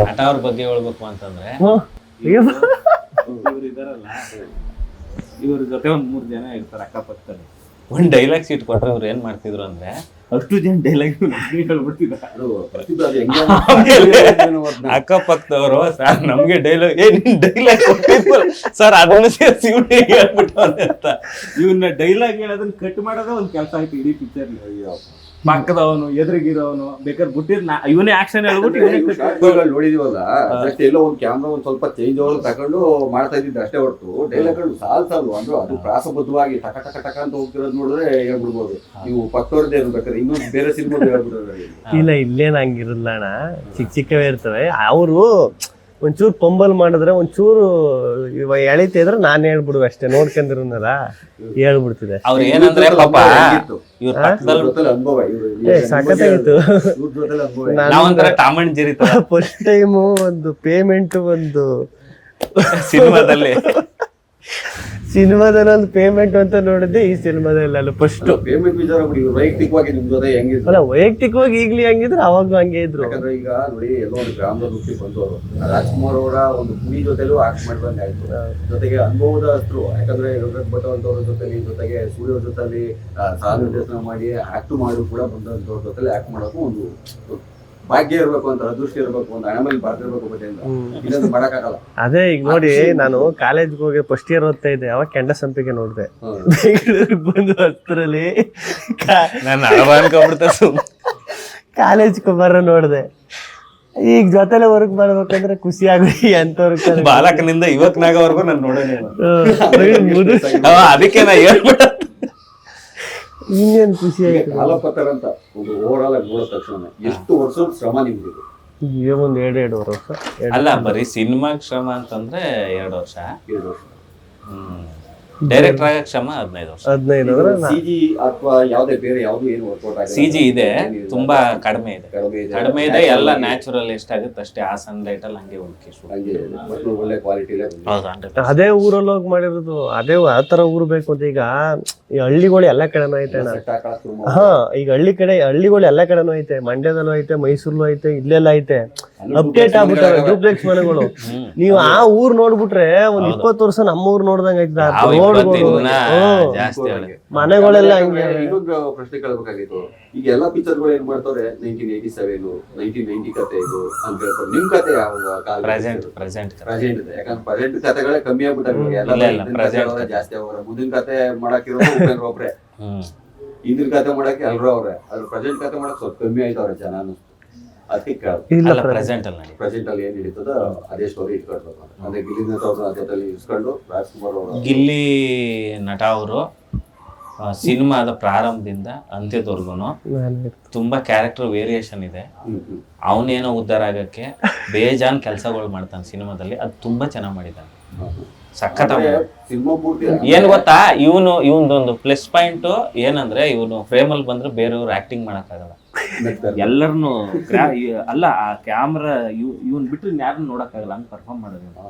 ನಟ ಅವ್ರ ಬಗ್ಗೆ ಹೇಳ್ಬೇಕು ಅಂತಂದ್ರೆ. ಏನು? ಇವ್ರು ಇದಾರಲ್ಲ ಇವ್ರ ಜೊತೆ ಒಂದ್ ಮೂರ್ ಜನ ಇರ್ತಾರೆ ಅಕ್ಕಪಕ್ಕದಲ್ಲಿ. ಒಂದ್ ಡೈಲಾಗ್ ಸೀಟ್ ಕೊಟ್ರೆ ಅವ್ರು ಏನ್ ಮಾಡ್ತಿದ್ರು ಅಂದ್ರೆ ಅಷ್ಟು ಜನ ಡೈಲಾಗ್ ಏನೋ ಅಕ್ಕಪಕ್ಕದವರು ಸರ್ ನಮ್ಗೆ ಡೈಲಾಗ್ ಏ ಡೈಲಾಗ್ ಡೈಲಾಗ್ ಸರ್ ಅದನ್ನ ಸೇರಿಸಿ ಇವ್ನೇ ಹೇಳ್ಬಿಟ್ಟು ಅಂತ. ಇವನ್ನ ಡೈಲಾಗ್ ಹೇಳೋದನ್ನ ಕಟ್ ಮಾಡೋದೇ ಒಂದ್ ಕೆಲಸ ಆಯ್ತು ಇಡೀ ಪಿಕ್ಚರ್ ಪಕ್ಕದವನು ಎದುರಿಗಿರೋನು ಬೇಕಾದ್ರೆ ಬಿಟ್ಟಿದ್ ನಾ ಇವನೇ ಆಕ್ಷನ್ ಹೇಳ್ಬಿಟ್ಟು ಇವನೇ ನೋಡಿದೀವಲ್ಲ ಅದಕ್ಕೆ ಎಲ್ಲೋ ಒಂದ್ ಕ್ಯಾಮ್ರಾ ಒಂದು ಸ್ವಲ್ಪ ಚೇಂಜ್ ಓವರ್ ತಗೊಂಡು ಮಾಡ್ತಾ ಇದ್ದಿದ್ದು ಅಷ್ಟೇ ಹೊರತು ಡೈಲಾಗ್ಗಳು ಸಾಲ್ ಸಾಲು ಅಂದ್ರೆ ಅದು ಪ್ರಾಸಬದ್ಧವಾಗಿ ಟಕ ಟಕ ಟಕ ಅಂತ ಹೋಗ್ತಿರೋದು ನೋಡಿದ್ರೆ ಹೇಳ್ಬಿಡ್ಬೋದು. ನೀವು ಪಕ್ಕವ್ರದ್ದೇ ಇರ್ಬೇಕಾದ್ರೆ ಇನ್ನೊಂದು ಬೇರೆ ಸಿನಿಮಾ ಹೇಳ್ಬಿಡೋದು ಇಲ್ಲ ಇಲ್ಲೇನು ಹಂಗಿರಲ್ಲ ಅಣ್ಣ. ಚಿಕ್ಕ ಚಿಕ್ಕವೇ ಇರ್ತವೆ. ಅವರು ಒಂಚೂರು ಪಂಬಲ್ ಮಾಡಿದ್ರೆ ಒಂಚೂರು ಇವ ಎಳಿತಿದ್ರೆ ನಾನು ಹೇಳ್ಬಿಡುವೆ ಅಷ್ಟೇ ನೋಡ್ಕೊಂಡಿರೋನಲ್ಲ ಹೇಳ್ಬಿಡ್ತಿದೆ ಅವ್ರು ಏನಂದ್ರೆ ಪಾಪ ಹೆಂಗಿತ್ತು? ಇವ್ರ ಇವ್ರ ಪಕ್ಕದಲ್ಲಿ ಜೊತೆಲಿ ಅನುಭವ ಇವ್ರು ಏ ಸಖತ್ತಾಗಿತ್ತು ಇವ್ರ ಜೊತೆಲಿ ಅನುಭವ ನಾನು- ನಾವೊಂಥರ ಟಾಮ್ ಅಂಡ್ ತರ. ಫಸ್ಟ್ ಟೈಮು ಒಂದು ಪೇಮೆಂಟ್ ಒಂದು ಸಿನಿಮಾದಲ್ಲಿ. ಸಿನಿಮಾದಲ್ಲಿ ಒಂದು ಪೇಮೆಂಟ್ ಅಂತ ನೋಡಿದ್ದೆ ಈ ಸಿನಿಮಾದಲ್ಲಿ ಅಲ್ಲ ಫಸ್ಟ್ ಪೇಮೆಂಟ್ ವಿಚಾರ ಬಿಡಿ ವೈಯಕ್ತಿಕವಾಗಿ ನಿಮ್ಮ ಜೊತೆ ಹೆಂಗೆ ಅಲ್ಲ ವೈಯಕ್ತಿಕವಾಗಿ ಈಗ್ಲಿ ಹಂಗಿದ್ರೆ ಅವಾಗ ಹಂಗೆ ಇದ್ರು. ಯಾಕಂದ್ರೆ ಈಗ ನೋಡಿ ಎಲ್ಲೋ ಒಂದು ಗ್ರಾಮದ ಹುಟ್ಟಿ ಬಂದವರು ರಾಜ್ಕುಮಾರ್ ಅವರ ಒಂದು ಕುಣಿ ಜೊತೆಲೂ ಆಕ್ಟ್ ಮಾಡಿದಂಗೆ ಆಯ್ತು. ಜೊತೆಗೆ ಅನುಭವದ ಹಸ್ರು ಯಾಕಂದ್ರೆ ಯೋಗರಾಜ್ ಭಟ್ ಅಂತವ್ರ ಜೊತೆಲಿ ಜೊತೆಗೆ ಸೂರ್ಯ ಜೊತೆಲಿ ನಿರ್ದೇಶನ ಮಾಡಿ ಆಕ್ಟ್ ಮಾಡಿ ಕೂಡ ಬಂದಂತವ್ರ ಜೊತೆಲಿ ಆಕ್ಟ್ ಮಾಡೋಕ್ಕೂ ಒಂದು ಭಾಗ್ಯ ಇರಬೇಕು ಅಂತ ಅದೃಷ್ಟ ಇರಬೇಕು ಅಂತ ಹಣ ಮೇಲೆ ಬರ್ತಿರ್ಬೇಕು ಬಟ್ಟೆಯಿಂದ ಇದನ್ನು ಮಾಡಕ್ಕಾಗಲ್ಲ. ಅದೇ ಈಗ ನೋಡಿ ನಾನು ಕಾಲೇಜ್ಗೆ ಹೋಗಿ ಫಸ್ಟ್ ಇಯರ್ ಓದ್ತಾ ಇದ್ದೆ ಅವಾಗ ಕೆಂಡ ಸಂಪಿಗೆ ನೋಡಿದೆ. ಬೆಂಗಳೂರಿಗೆ ಬಂದು ಹತ್ತರಲ್ಲಿ ನಾನು ಅನ್ಕೊಂಡ್ಬಿಡ್ತೆ ಕಾಲೇಜ್ ಕುಮಾರ ನೋಡಿದೆ. ಈಗ ಜೊತೆಲೆ ವರ್ಕ್ ಬರ್ಬೇಕಂದ್ರೆ ಖುಷಿ ಆಗಿ ಎಂತವ್ರ ಬಾಲಕನಿಂದ ಇವತ್ನಾಗವರೆಗೂ ನಾನು ನೋಡೋಣ ಅದಕ್ಕೆ ನಾ ಹೇಳ್ಬಿಡ ಇನ್ನೇನ್ ಖುಷಿ ಆಯ್ತು? ಕಾಲಪತ್ರ ಅಂತ ಒಂದು ಓವರ್ ಆಲ್ ಆಗಿ ನೋಡಿದ ತಕ್ಷಣ ಎಷ್ಟು ವರ್ಷ ಶ್ರಮ ನಿಮ್ದಿದೆ ಈಗ ಒಂದು ಎರಡು ಎರಡು ವರ್ಷ ಎರಡ್- ಅಲ್ಲ ಬರೀ ಸಿನಿಮಾ ಶ್ರಮ ಅಂತಂದ್ರೆ ಎರಡು ವರ್ಷ. ಎರಡು ವರ್ಷ. ಡೈರೆಕ್ಟರ್ ಆಗ ಕ್ಷಮ ಹದಿನೈದು ವರ್ಷ. ಹದಿನೈದು ಅಂದ್ರೆ ನಾ- ಸಿಜಿ ಅಥವಾ ಯಾವುದೇ ಬೇರೆ ಯಾವುದು ಏನು ವರ್ಕೌಟ್ ಆಗಿದೆ ಸಿ ಜಿ ಇದೆ ತುಂಬಾ ಕಡಿಮೆ ಇದೆ. ಕಡಿಮೆ ಇದೆ. ಎಲ್ಲ ನ್ಯಾಚುರಲ್ ಎಷ್ಟಾಗುತ್ತೆ ಅಷ್ಟೇ ಆ ಸನ್ಲೈಟ್ ಅಲ್ಲಿ ಹಂಗೆ ಹುಡುಕಿ ಒಳ್ಳೆ ಕ್ವಾಲಿಟಿ ಅದೇ ಊರಲ್ಲಿ ಹೋಗಿ ಮಾಡಿರೋದು ಅದೇ ಆ ತರ ಊರು ಬೇಕು ಅಂತ ಈಗ ಈ ಹಳ್ಳಿಗಳು ಎಲ್ಲ ಕಡೆನೂ ಐತೆ ಅಣ್ಣ ಹಾ ಈಗ ಹಳ್ಳಿ ಕಡೆ ಹಳ್ಳಿಗಳು ಎಲ್ಲ ಕಡೆನೂ ಐತೆ ಮಂಡ್ಯದಲ್ಲೂ ಐತೆ ಮೈಸೂರ್ಲೂ ಐತೆ ಇಲ್ಲೆಲ್ಲ ಐತೆ. ಅಪ್ಡೇಟ್ ಆಗ್ಬಿಟ್ಟಾರೆ ಡೂಪ್ಲೆಕ್ಸ್ ಮನೆಗಳು. ನೀವು ಆ ಊರ್ ನೋಡ್ಬಿಟ್ರೆ ಒಂದ್ ಇಪ್ಪತ್ತು ವರ್ಷ ನಮ್ಮ ಊರ್ ನೋಡ್ದಂಗ ಐತೆ. ಆ ಜಾಸ್ತಿ ಮನೆಗಳೆಲ್ಲ ಹಂಗೆ. ಇನ್ನೊಂದು ಪ್ರಶ್ನೆ ಕೇಳಬೇಕಾಗಿತ್ತು. ಈಗ ಎಲ್ಲಾ ಪಿಕ್ಚರ್ಗಳು ಏನ್ ಮಾಡ್ತಾರೆ? Nineteen eighty seven nineteen ninety ಕತೆ ಇದು ಅಂತ ಹೇಳ್ತಾರೆ. ನಿಮ್ ಕತೆ ಯಾವ ಪ್ರೆಸೆಂಟ್ ಪ್ರೆಸೆಂಟ್ ಪ್ರೆಸೆಂಟ್ ಇದೆ. ಯಾಕಂದ್ರೆ ಪ್ರೆಸೆಂಟ್ ಕತೆಗಳೇ ಕಮ್ಮಿ ಆಗ್ಬಿಟ್ಟಾರೆ ಇವಾಗ. ಎಲ್ಲ ಇಲ್ಲ, ಇಲ್ಲ, ಹಿಂದಿನ ಜಾಸ್ತಿ ಅವ್ರೆ ಮುಂದಿನ ಕತೆ ಮಾಡಾಕಿರೋ ಒಬ್ರೆ. ಹ್ಮ್. ಹಿಂದಿನ ಕತೆ ಮಾಡಕ್ಕೆ ಎಲ್ರು ಅವ್ರೆ. ಅದ್ರ ಪ್ರೆಸೆಂಟ್ ಕತೆ ಮಾಡಕ್ ಸ್ವಲ್ಪ ಕಮ್ಮಿ ಆಯ್ತವ್ರೆ ಜನ ಅನ್ನಿಸ್ತು ಅದಕ್ಕೆ ಕೇಳೋದು ಇಲ್ಲ ಪ್ರೆಸೆಂಟ್ ಅಲ್ಲಿ ಪ್ರೆಸೆಂಟ್ ಅಲ್ಲಿ ಏನ್ ನಡೀತದ ಅದೇ ಸ್ಟೋರಿ ಇಟ್ಕೊಳ್ಬೇಕು ಅಂತ. ಅಂದ್ರೆ ಗಿಲ್ಲಿನ ಅವ್ರ ಜೊತೆಲಿ ಇಸ್ಕೊಂಡು ರಾಜ್ಕುಮಾರ್ ಅವರು ಗಿಲ್ಲಿ ನಟ ಅವರು ಸಿನಿಮಾದ ಪ್ರಾರಂಭದಿಂದ ಅಂತ್ಯದವರೆಗೂ ತುಂಬಾ ಕ್ಯಾರೆಕ್ಟರ್ ವೇರಿಯೇಷನ್ ಇದೆ. ಅವನೇನೋ ಉದ್ಧಾರ ಆಗಕ್ಕೆ ಬೇಜಾನ್ ಕೆಲಸಗಳು ಮಾಡ್ತಾನೆ ಸಿನಿಮಾದಲ್ಲಿ ಅದು ತುಂಬಾ ಚೆನ್ನಾಗಿ ಮಾಡಿದ್ದಾನೆ. ಸಖತ್ ಏನ್ ಗೊತ್ತಾ? ಇವನು ಇವನದೊಂದು ಪ್ಲಸ್ ಪಾಯಿಂಟ್ ಏನಂದ್ರೆ ಇವನು ಫ್ರೇಮ್ ಅಲ್ಲಿ ಬಂದ್ರೆ ಬೇರೆಯವ್ರು ಆಕ್ಟಿಂಗ್ ಮಾಡಕ್ಕಾಗಲ್ಲ. ಆಗಲ್ಲ ಎಲ್ಲರನ್ನು ಅಲ್ಲ ಆ ಕ್ಯಾಮ್ರಾ ಇವನ್ ಬಿಟ್ರೆ ಯಾರನ್ನು ನೋಡಕ್ಕಾಗಲ್ಲ ಹಂಗ್ ಪರ್ಫಾರ್ಮ್ ಮಾಡೋದು